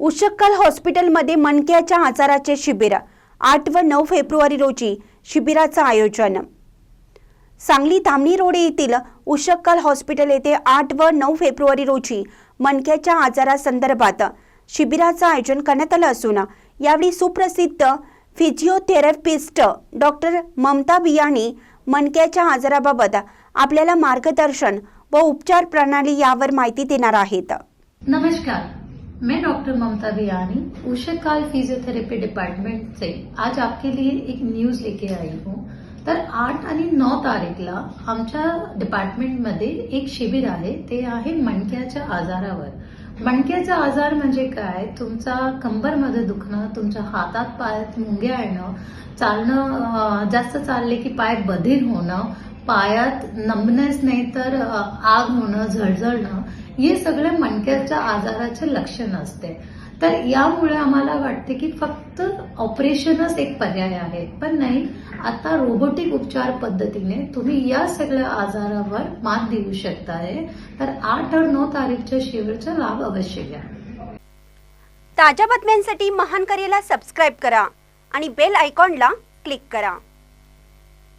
उशक्कल हॉस्पिटलमध्ये मणक्याच्या आजाराचे शिबिर. आठ व नऊ फेब्रुवारी रोजी शिबिराचं आयोजन. सांगली धामणी रोड येथील उशक्कल हॉस्पिटल येथे आठ व नऊ फेब्रुवारी रोजी मणक्याच्या आजारासंदर्भात शिबिराचं आयोजन करण्यात आलं असून यावेळी सुप्रसिद्ध फिजिओथेरपिस्ट डॉक्टर ममता बियाणी मणक्याच्या आजाराबाबत आपल्याला मार्गदर्शन व उपचार प्रणाली यावर माहिती देणार आहेत. नमस्कार. मैं doctor Mamta Biyani Ushakal physiotherapy department से आज आपके लिए एक न्यूज लेके आई हूँ। तर आठ आणि नऊ तारीखला आमच्या डिपार्टमेंटमध्ये एक शिबिर आहे ते आहे मणक्याच्या आजारावर. मणक्याचा आजार म्हणजे काय? तुमचा कंबरमध्ये दुखणं तुमच्या हातात पायात मुंग्या येणं चालणं जास्त चालले की पाय बधीर होणं पायात नंबनेस नाही तर आग होणं झळझळणं हे सगळे मणक्याच्या आजाराचे लक्षण असते. तर यामुळे आम्हाला वाटते की फक्त ऑपरेशनच एक पर्याय आहे. पण नाही आता रोबोटिक उपचार पद्धतीने तुम्ही या सगळ्या आजारावर मात देऊ शकताय. तर आठ आणि नऊ तारीखच्या शिबिरचा लाभ अवश्य घ्या. ताज्या बातम्यांसाठी महान करेला सबस्क्राईब करा आणि बेल आयकॉनला क्लिक करा.